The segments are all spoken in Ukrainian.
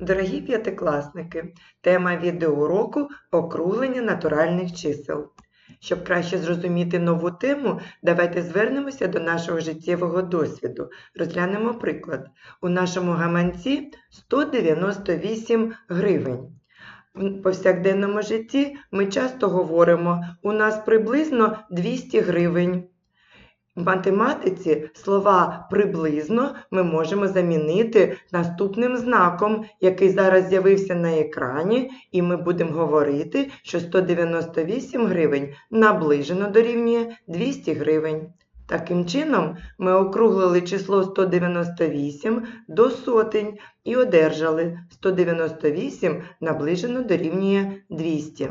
Дорогі п'ятикласники, тема відеоуроку округлення натуральних чисел. Щоб краще зрозуміти нову тему, давайте звернемося до нашого життєвого досвіду. Розглянемо приклад. У нашому гаманці 198 гривень. В повсякденному житті ми часто говоримо, у нас приблизно 200 гривень. В математиці слова приблизно ми можемо замінити наступним знаком, який зараз з'явився на екрані, і ми будемо говорити, що 198 гривень наближено дорівнює 200 гривень. Таким чином, ми округлили число 198 до сотень і одержали 198 наближено дорівнює 200.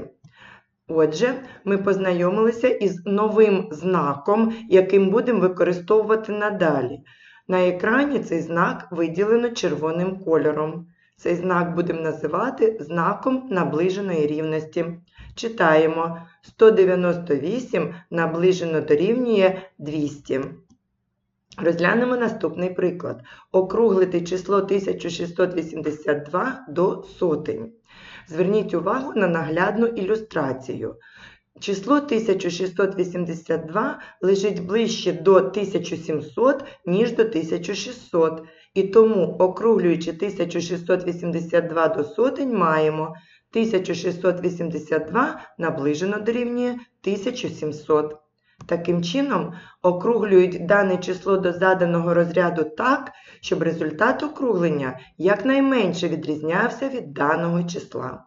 Отже, ми познайомилися із новим знаком, яким будемо використовувати надалі. На екрані цей знак виділено червоним кольором. Цей знак будемо називати знаком наближеної рівності. Читаємо 198 наближено дорівнює 200. Розглянемо наступний приклад. Округлити число 1682 до сотень. Зверніть увагу на наглядну ілюстрацію. Число 1682 лежить ближче до 1700, ніж до 1600. І тому, округлюючи 1682 до сотень, маємо 1682 наближено дорівнює 1700. Таким чином, округлюють дане число до заданого розряду так, щоб результат округлення якнайменше відрізнявся від даного числа.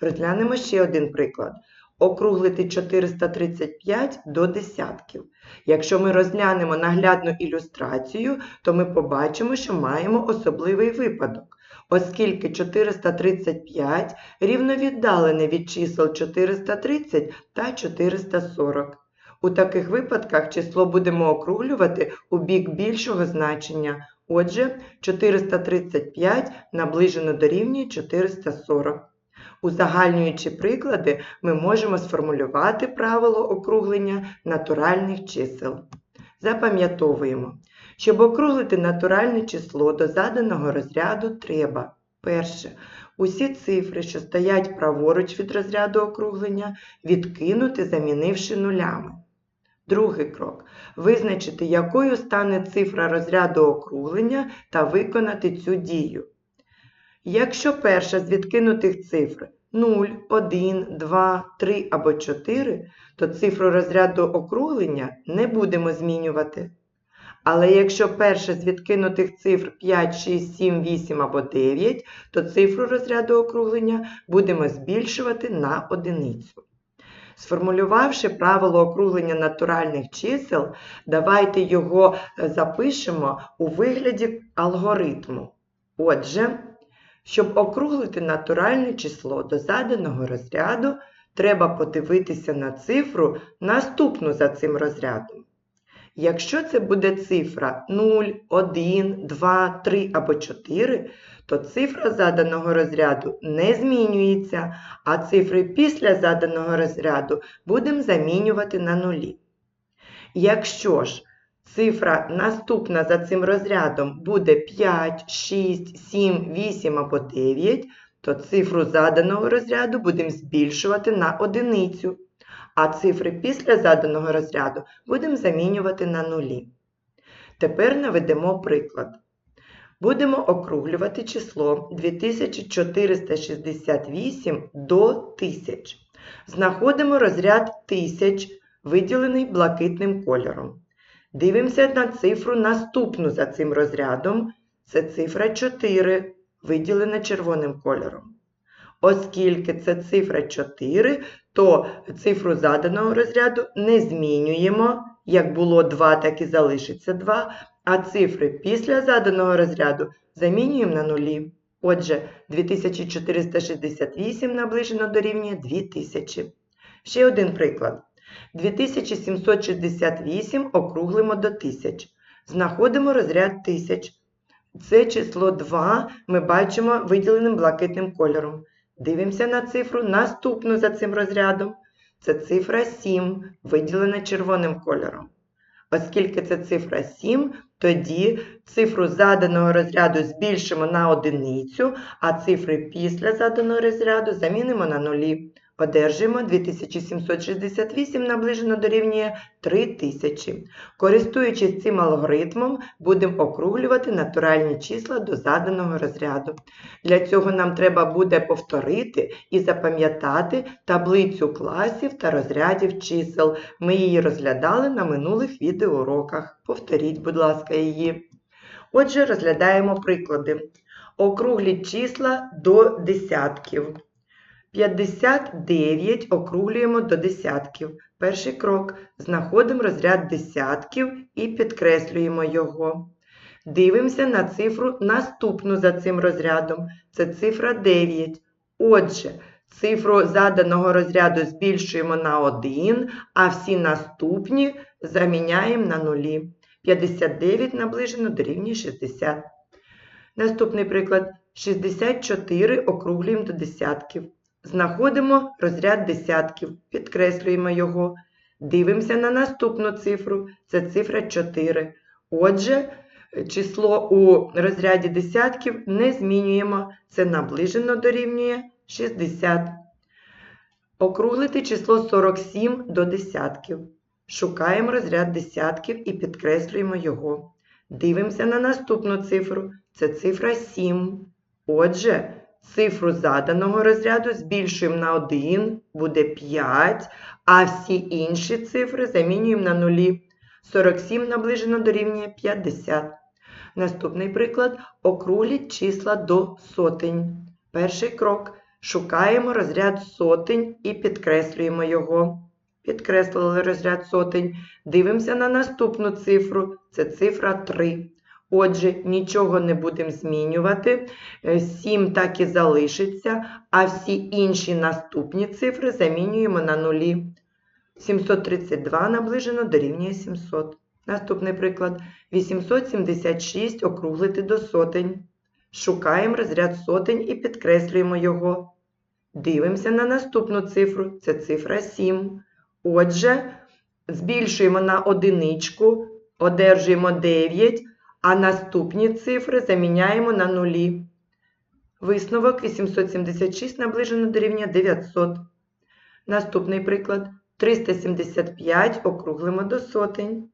Розглянемо ще один приклад. Округлити 435 до десятків. Якщо ми розглянемо наглядну ілюстрацію, то ми побачимо, що маємо особливий випадок, оскільки 435 рівновіддалене від чисел 430 та 440. У таких випадках число будемо округлювати у бік більшого значення. Отже, 435 наближено дорівнює 440. Узагальнюючи приклади, ми можемо сформулювати правило округлення натуральних чисел. Запам'ятовуємо, щоб округлити натуральне число до заданого розряду треба. Перше. Усі цифри, що стоять праворуч від розряду округлення, відкинути, замінивши нулями. Другий крок. Визначити, якою стане цифра розряду округлення та виконати цю дію. Якщо перша з відкинутих цифр 0, 1, 2, 3 або 4, то цифру розряду округлення не будемо змінювати. Але якщо перша з відкинутих цифр 5, 6, 7, 8 або 9, то цифру розряду округлення будемо збільшувати на одиницю. Сформулювавши правило округлення натуральних чисел, давайте його запишемо у вигляді алгоритму. Отже, щоб округлити натуральне число до заданого розряду, треба подивитися на цифру наступну за цим розрядом. Якщо це буде цифра 0, 1, 2, 3 або 4, то цифра заданого розряду не змінюється, а цифри після заданого розряду будемо замінювати на нулі. Якщо ж цифра наступна за цим розрядом буде 5, 6, 7, 8 або 9, то цифру заданого розряду будемо збільшувати на одиницю, а цифри після заданого розряду будемо замінювати на нулі. Тепер наведемо приклад. Будемо округлювати число 2468 до 1000. Знаходимо розряд 1000, виділений блакитним кольором. Дивимося на цифру наступну за цим розрядом. Це цифра 4, виділена червоним кольором. Оскільки це цифра 4, то цифру заданого розряду не змінюємо. Як було 2, так і залишиться 2, а цифри після заданого розряду замінюємо на нулі. Отже, 2468 наближено дорівнює 2000. Ще один приклад. 2768 округлимо до 1000. Знаходимо розряд 1000. Це число 2 ми бачимо виділеним блакитним кольором. Дивимося на цифру наступну за цим розрядом. Це цифра 7, виділена червоним кольором. Оскільки це цифра 7, Тоді цифру заданого розряду збільшимо на одиницю, а цифри після заданого розряду замінимо на нулі. Одержуємо 2768 наближено дорівнює 3000. Користуючись цим алгоритмом, будемо округлювати натуральні числа до заданого розряду. Для цього нам треба буде повторити і запам'ятати таблицю класів та розрядів чисел. Ми її розглядали на минулих відеоуроках. Повторіть, будь ласка, її. Отже, розглядаємо приклади. Округліть числа до десятків. 59 округлюємо до десятків. Перший крок. Знаходимо розряд десятків і підкреслюємо його. Дивимося на цифру наступну за цим розрядом. Це цифра 9. Отже, цифру заданого розряду збільшуємо на 1, а всі наступні заміняємо на нулі. 59 наближено дорівнює 60. Наступний приклад. 64 округлюємо до десятків. Знаходимо розряд десятків, підкреслюємо його. Дивимося на наступну цифру. Це цифра 4. Отже, число у розряді десятків не змінюємо. Це наближено дорівнює 60. Округлити число 47 до десятків. Шукаємо розряд десятків і підкреслюємо його. Дивимося на наступну цифру. Це цифра 7. Отже, цифру заданого розряду збільшуємо на 1, буде 5, а всі інші цифри замінюємо на нулі. 47 наближено дорівнює 50. Наступний приклад округліть числа до сотень. Перший крок. Шукаємо розряд сотень і підкреслюємо його. Підкреслили розряд сотень. Дивимося на наступну цифру. Це цифра 3. Отже, нічого не будемо змінювати. 7 так і залишиться, а всі інші наступні цифри замінюємо на нулі. 732 наближено дорівнює 700. Наступний приклад. 876 округлити до сотень. Шукаємо розряд сотень і підкреслюємо його. Дивимося на наступну цифру. Це цифра 7. Отже, збільшуємо на одиничку, одержуємо 9, а наступні цифри заміняємо на нулі. Висновок 876 наближено до рівня 900. Наступний приклад. 375 округлимо до сотень.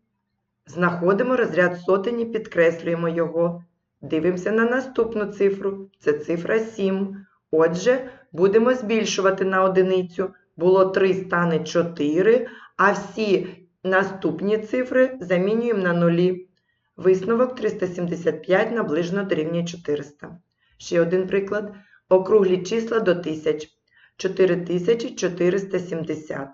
Знаходимо розряд сотень і підкреслюємо його. Дивимося на наступну цифру. Це цифра 7. Отже, будемо збільшувати на одиницю. Було 3, стане 4, а всі наступні цифри замінюємо на нулі. Висновок 375 наближено дорівнює 400. Ще один приклад. Округлі числа до 1000. 4470.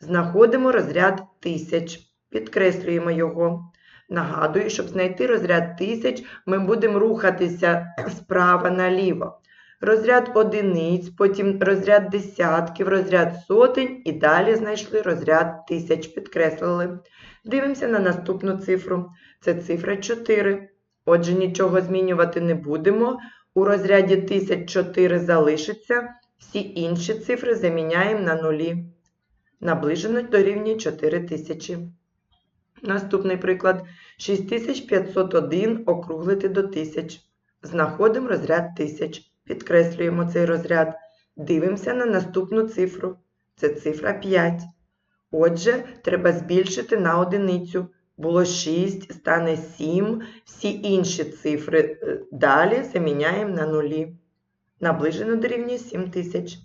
Знаходимо розряд 1000. Підкреслюємо його. Нагадую, щоб знайти розряд 1000, ми будемо рухатися справа наліво. Розряд одиниць, потім розряд десятків, розряд сотень і далі знайшли розряд тисяч, підкреслили. Дивимося на наступну цифру. Це цифра 4. Отже, нічого змінювати не будемо. У розряді 1004 залишиться, всі інші цифри заміняємо на нулі. Наближено дорівнює 4000. Наступний приклад. 6501 округлити до 1000. Знаходимо розряд 1000. Підкреслюємо цей розряд. Дивимося на наступну цифру. Це цифра 5. Отже, треба збільшити на одиницю. Було 6, стане 7. Всі інші цифри е, далі заміняємо на нулі. Наближено дорівнює 7000.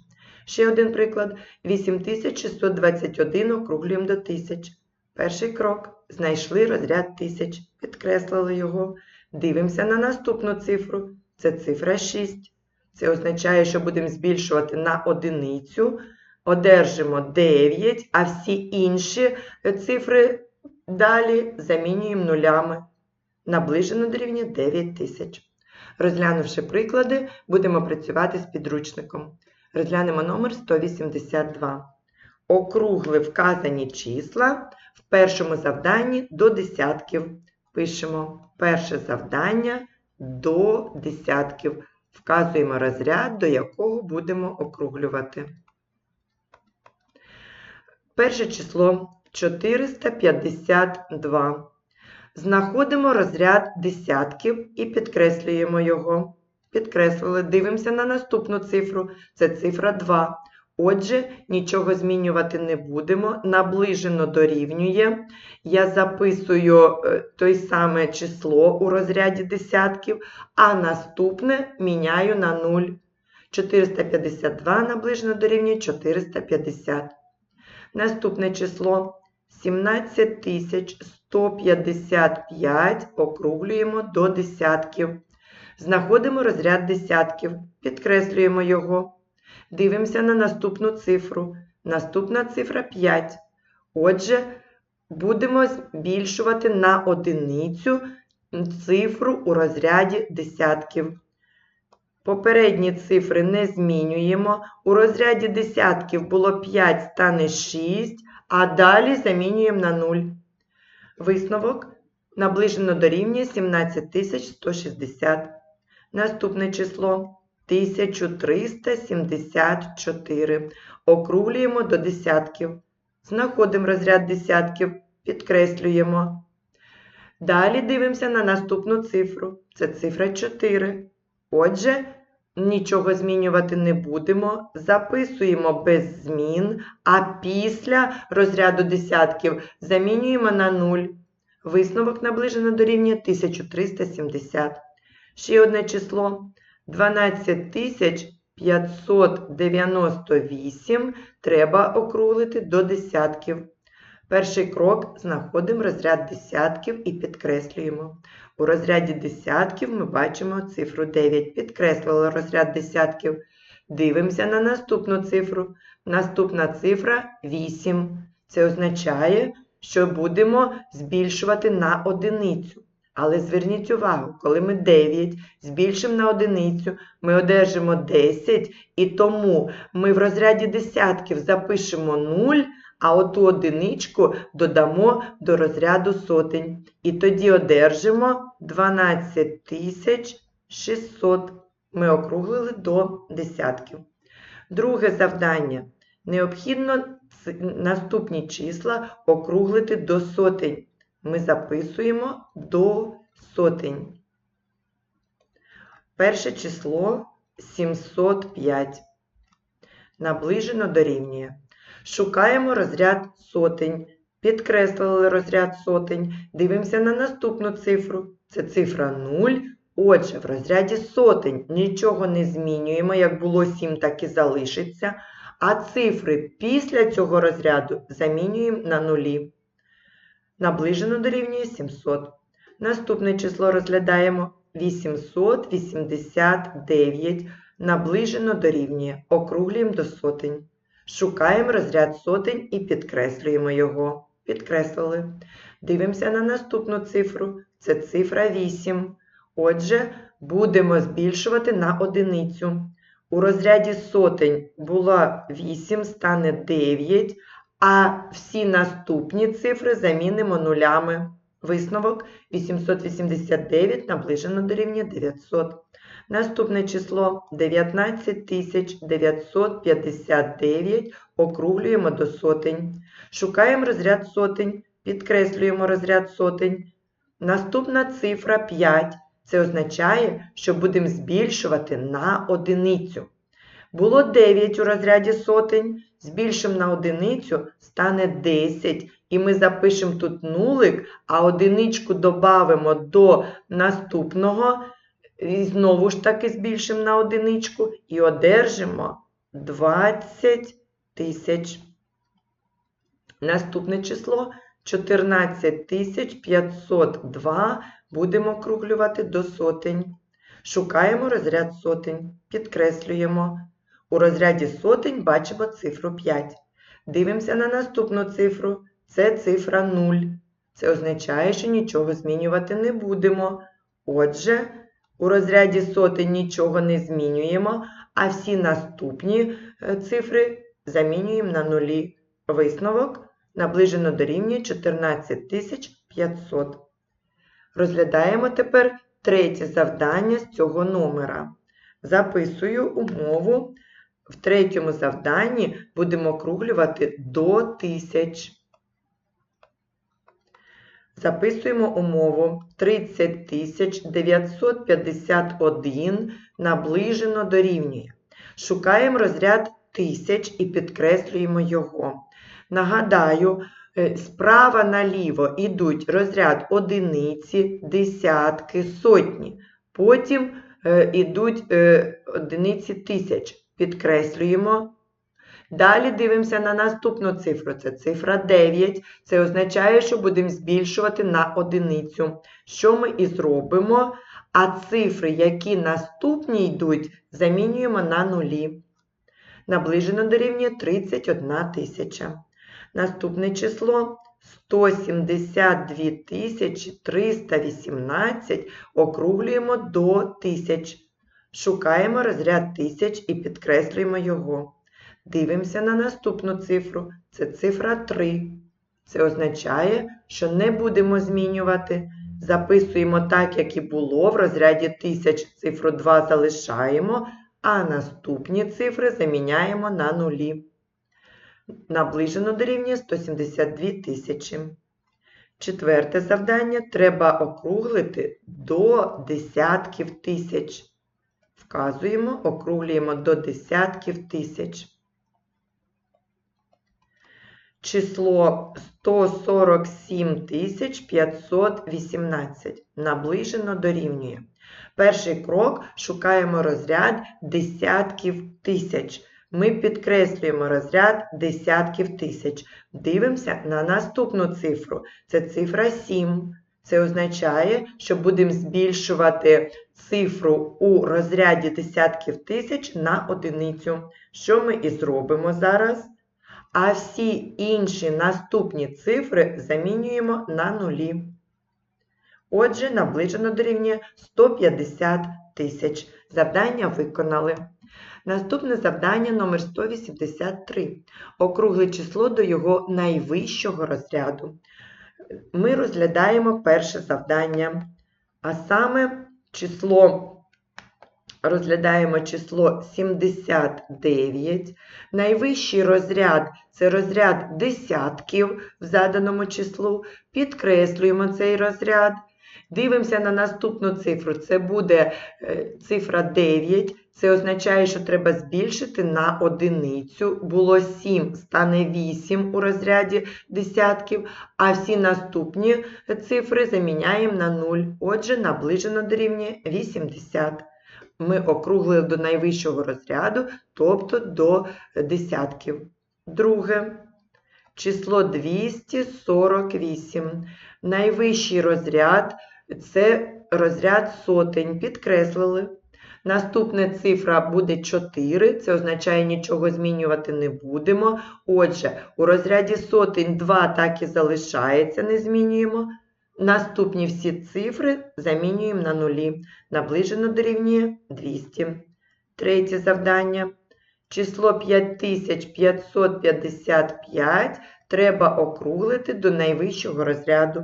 Ще один приклад. 8621 округлюємо до 1000. Перший крок. Знайшли розряд 1000. Підкреслили його. Дивимося на наступну цифру. Це цифра 6. Це означає, що будемо збільшувати на одиницю. Одержимо 9, а всі інші цифри далі замінюємо нулями. Наближено до рівня 9000. Розглянувши приклади, будемо працювати з підручником. Розглянемо номер 182. Округли вказані числа в першому завданні до десятків. Пишемо перше завдання до десятків. Вказуємо розряд, до якого будемо округлювати. Перше число 452. Знаходимо розряд десятків і підкреслюємо його. Підкреслили, дивимося на наступну цифру. Це цифра 2. Отже, нічого змінювати не будемо. Наближено дорівнює. Я записую е, той саме число у розряді десятків, а наступне міняю на 0. 452 наближено дорівнює 450. Наступне число 17155 округлюємо до десятків. Знаходимо розряд десятків, підкреслюємо його. Дивимося на наступну цифру. Наступна цифра 5. Отже, будемо збільшувати на одиницю цифру у розряді десятків. Попередні цифри не змінюємо. У розряді десятків було 5, стане 6, а далі замінюємо на 0. Висновок наближено дорівнює 17160. Наступне число 1374. Округлюємо до десятків. Знаходимо розряд десятків, підкреслюємо. Далі дивимося на наступну цифру. Це цифра 4. Отже, нічого змінювати не будемо. Записуємо без змін, а після розряду десятків замінюємо на 0. Висновок наближено до рівня 1370. Ще одне число 12598 треба округлити до десятків. Перший крок знаходимо розряд десятків і підкреслюємо. У розряді десятків ми бачимо цифру 9. Підкреслили розряд десятків. Дивимося на наступну цифру. Наступна цифра 8. Це означає, що будемо збільшувати на одиницю. Але зверніть увагу, коли ми 9 збільшимо на одиницю, ми одержимо 10, і тому ми в розряді десятків запишемо 0, а оту одиничку додамо до розряду сотень. І тоді одержимо 12600. Ми округлили до десятків. Друге завдання. Необхідно наступні числа округлити до сотень. Ми записуємо до сотень. Перше число 705. Наближено дорівнює. Шукаємо розряд сотень. Підкреслили розряд сотень. Дивимося на наступну цифру. Це цифра 0. Отже, в розряді сотень нічого не змінюємо. Як було 7, так і залишиться. А цифри після цього розряду замінюємо на нулі. Наближено дорівнює 700. Наступне число розглядаємо 889. Наближено дорівнює. Округлюємо до сотень. Шукаємо розряд сотень і підкреслюємо його. Підкреслили. Дивимося на наступну цифру. Це цифра 8. Отже, будемо збільшувати на одиницю. У розряді сотень була 8, стане 9, а всі наступні цифри замінимо нулями. Висновок 889 наближено до рівня 900. Наступне число 19959 округлюємо до сотень. Шукаємо розряд сотень, підкреслюємо розряд сотень. Наступна цифра 5. Це означає, що будемо збільшувати на одиницю. Було 9 у розряді сотень, збільшимо на одиницю, стане 10. І ми запишемо тут нулик, а одиничку додамо до наступного. І знову ж таки збільшимо на одиничку і одержимо 20 тисяч. Наступне число 14502 будемо округлювати до сотень. Шукаємо розряд сотень, підкреслюємо. У розряді сотень бачимо цифру 5. Дивимося на наступну цифру. Це цифра 0. Це означає, що нічого змінювати не будемо. Отже, у розряді сотень нічого не змінюємо, а всі наступні е, цифри замінюємо на нулі. Висновок наближено до рівня 14500. Розглядаємо тепер третє завдання з цього номера. Записую умову. В третьому завданні будемо округлювати до тисяч. Записуємо умову 30 951 наближено дорівнює. Шукаємо розряд тисяч і підкреслюємо його. Нагадаю, е, справа наліво йдуть розряд одиниці, десятки, сотні. Потім е, йдуть е, одиниці тисяч. Підкреслюємо. Далі дивимося на наступну цифру. Це цифра 9. Це означає, що будемо збільшувати на одиницю. Що ми і зробимо? А цифри, які наступні йдуть, замінюємо на нулі. Наближено дорівнює 31 тисяча. Наступне число 172 тисячі 318 округлюємо до тисяч. Шукаємо розряд тисяч і підкреслюємо його. Дивимося на наступну цифру. Це цифра 3. Це означає, що не будемо змінювати. Записуємо так, як і було. В розряді тисяч цифру 2 залишаємо, а наступні цифри заміняємо на нулі. Наближено дорівнює 172 тисячі. Четверте завдання треба округлити до десятків тисяч. Вказуємо, округлюємо до десятків тисяч. Число 147 518 наближено дорівнює. Перший крок шукаємо розряд десятків тисяч. Ми підкреслюємо розряд десятків тисяч. Дивимося на наступну цифру. Це цифра 7. Це означає, що будемо збільшувати цифру у розряді десятків тисяч на одиницю. Що ми і зробимо зараз? А всі інші наступні цифри замінюємо на нулі. Отже, наближено дорівнює 150 тисяч. Завдання виконали. Наступне завдання номер 183. Округле число до його найвищого розряду. Ми розглядаємо перше завдання, а саме число, розглядаємо число 79. Найвищий розряд це розряд десятків в заданому числу. Підкреслюємо цей розряд. Дивимося на наступну цифру. Це буде е, цифра 9. Це означає, що треба збільшити на одиницю. Було 7, стане 8 у розряді десятків, а всі наступні цифри заміняємо на 0. Отже, наближено дорівнює 80. Ми округлили до найвищого розряду, тобто до десятків. Друге. Число 248. Найвищий розряд це розряд сотень. Підкреслили. Наступна цифра буде 4, це означає, нічого змінювати не будемо. Отже, у розряді сотень 2 так і залишається, не змінюємо. Наступні всі цифри замінюємо на нулі. Наближено дорівнює 200. Третє завдання. Число 5555 треба округлити до найвищого розряду.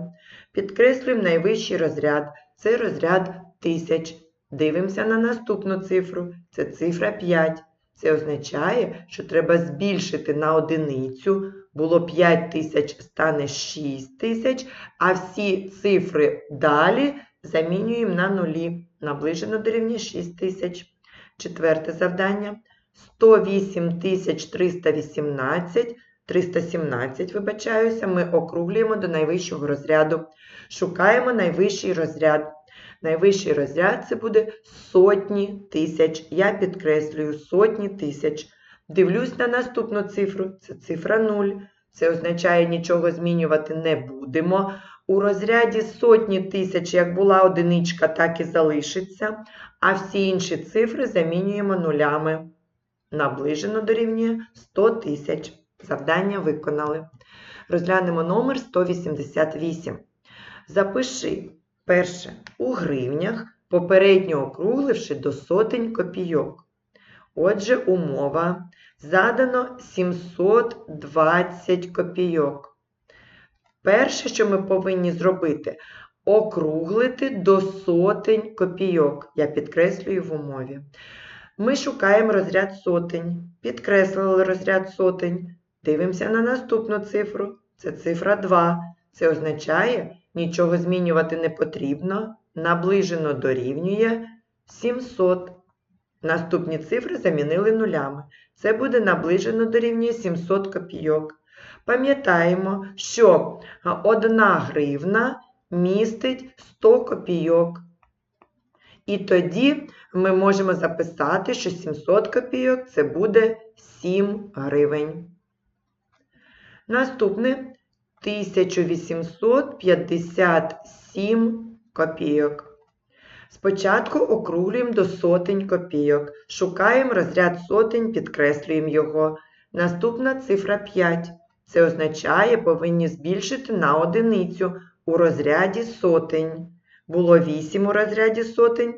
Підкреслюємо найвищий розряд. Це розряд тисяч. Дивимося на наступну цифру. Це цифра 5. Це означає, що треба збільшити на одиницю. Було 5 тисяч, стане 6 тисяч, а всі цифри далі замінюємо на нулі. Наближено до рівня 6 тисяч. Четверте завдання. 108 318, 317, вибачаюся, ми округлюємо до найвищого розряду. Шукаємо найвищий розряд. Найвищий розряд це буде сотні тисяч. Я підкреслюю сотні тисяч. Дивлюсь на наступну цифру. Це цифра 0. Це означає, нічого змінювати не будемо. У розряді сотні тисяч, як була одиничка, так і залишиться. А всі інші цифри замінюємо нулями. Наближено дорівнює 100 тисяч. Завдання виконали. Розглянемо номер 188. Запиши перше у гривнях, попередньо округливши до сотень копійок. Отже, умова. Задано 720 копійок. Перше, що ми повинні зробити, округлити до сотень копійок. Я підкреслюю в умові. Ми шукаємо розряд сотень. Підкреслили розряд сотень. Дивимося на наступну цифру. Це цифра 2. Це означає, нічого змінювати не потрібно. Наближено дорівнює 700. Наступні цифри замінили нулями. Це буде наближено дорівнює 700 копійок. Пам'ятаємо, що 1 гривна містить 100 копійок. І тоді ми можемо записати, що 700 копійок це буде 7 гривень. Наступне 1857 копійок. Спочатку округлюємо до сотень копійок. Шукаємо розряд сотень, підкреслюємо його. Наступна цифра 5. Це означає, повинні збільшити на одиницю у розряді сотень. Було 8 у розряді сотень,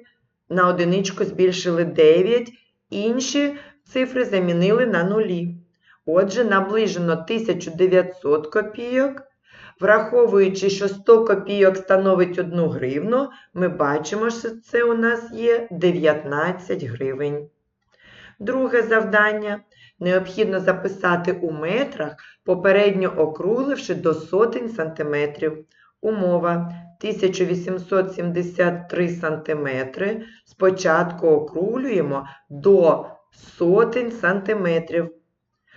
на одиничку збільшили 9, інші цифри замінили на нулі. Отже, наближено 1900 копійок. Враховуючи, що 100 копійок становить 1 гривну, ми бачимо, що це у нас є 19 гривень. Друге завдання. Необхідно записати у метрах, попередньо округливши до сотень сантиметрів. Умова 1873 сантиметри. Спочатку округлюємо до сотень сантиметрів.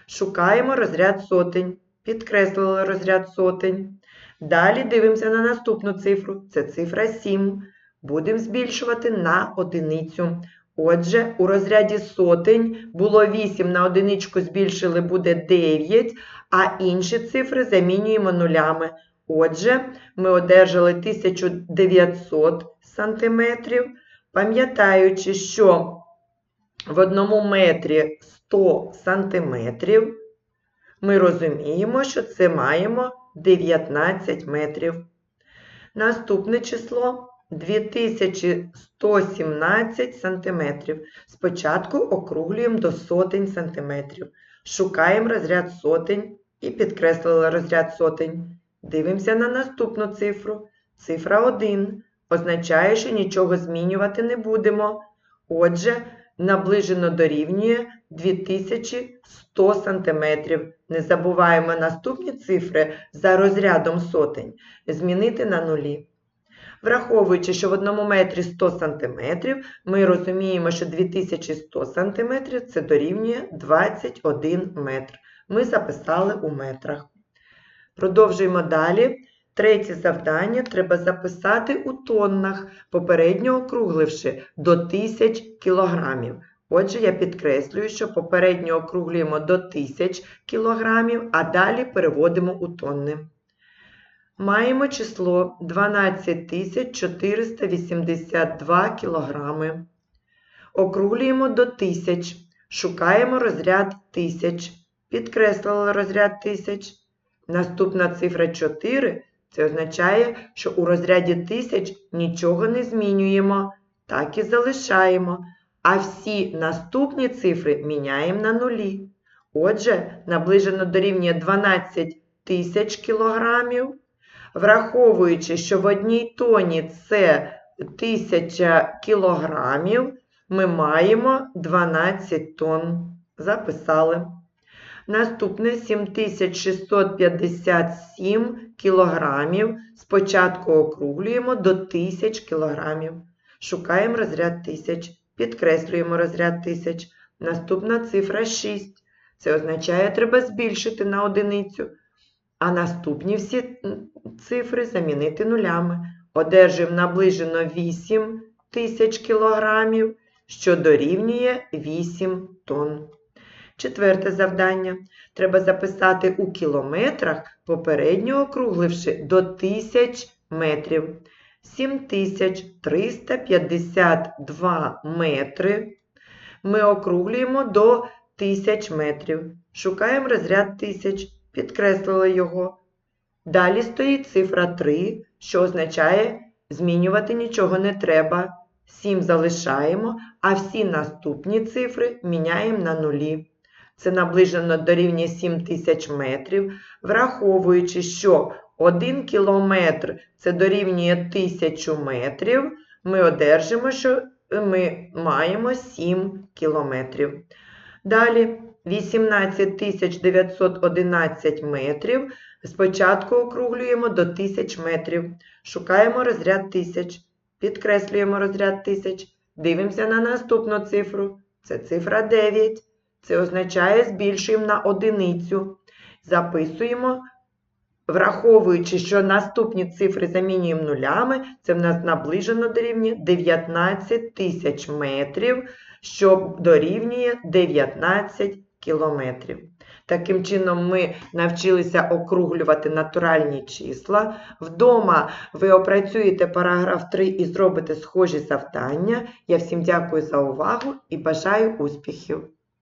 Шукаємо розряд сотень. Підкреслили розряд сотень. Далі дивимося на наступну цифру. Це цифра 7. Будемо збільшувати на одиницю. Отже, у розряді сотень було 8 на одиничку збільшили буде 9, а інші цифри замінюємо нулями. Отже, ми одержали 1900 сантиметрів, пам'ятаючи, що в одному метрі 100 сантиметрів, ми розуміємо, що це маємо 19 метрів. Наступне число 2117 сантиметрів. Спочатку округлюємо до сотень сантиметрів. Шукаємо розряд сотень і підкреслили розряд сотень. Дивимося на наступну цифру. Цифра 1 означає, що нічого змінювати не будемо. Отже, наближено дорівнює 2100 см. Не забуваємо наступні цифри за розрядом сотень змінити на нулі. Враховуючи, що в одному метрі 100 см, ми розуміємо, що 2100 см це дорівнює 21 метр. Ми записали у метрах. Продовжуємо далі. Третє завдання треба записати у тоннах, попередньо округливши до 1000 кг. Отже, я підкреслюю, що попередньо округлюємо до 1000 кг, а далі переводимо у тонни. Маємо число 12482 кг. Округлюємо до 1000. Шукаємо розряд 1000. Підкреслили розряд 1000. Наступна цифра 4 це означає, що у розряді 1000 нічого не змінюємо, так і залишаємо. А всі наступні цифри міняємо на нулі. Отже, наближено дорівнює 12 тисяч кілограмів. Враховуючи, що в одній тоні це 1000 кілограмів, ми маємо 12 тонн. Записали. Наступне 7657 кілограмів. Спочатку округлюємо до 1000 кілограмів. Шукаємо розряд 1000. Підкреслюємо розряд 1000. Наступна цифра 6. Це означає, треба збільшити на одиницю. А наступні всі цифри замінити нулями. Одержуємо наближено 8 тисяч кілограмів, що дорівнює 8 тонн. Четверте завдання. Треба записати у кілометрах, попередньо округливши до 1000 метрів. 7352 метри. Ми округлюємо до 1000 метрів. Шукаємо розряд 1000, підкреслили його. Далі стоїть цифра 3, що означає, змінювати нічого не треба. 7 залишаємо, а всі наступні цифри міняємо на нулі. Це наближено до рівня 7000 метрів, враховуючи, що 1 кілометр це дорівнює 1000 метрів, ми одержимо, що ми маємо 7 кілометрів. Далі 18911 метрів Спочатку округлюємо до тисяч метрів. Шукаємо розряд тисяч. Підкреслюємо розряд тисяч. Дивимося на наступну цифру. Це цифра 9. Це означає збільшуємо на одиницю. Записуємо, враховуючи, що наступні цифри замінюємо нулями, це в нас наближено дорівнює 19 тисяч метрів, що дорівнює 19 кілометрів. Таким чином, ми навчилися округлювати натуральні числа. Вдома ви опрацюєте параграф 3 і зробите схожі завдання. Я всім дякую за увагу і бажаю успіхів!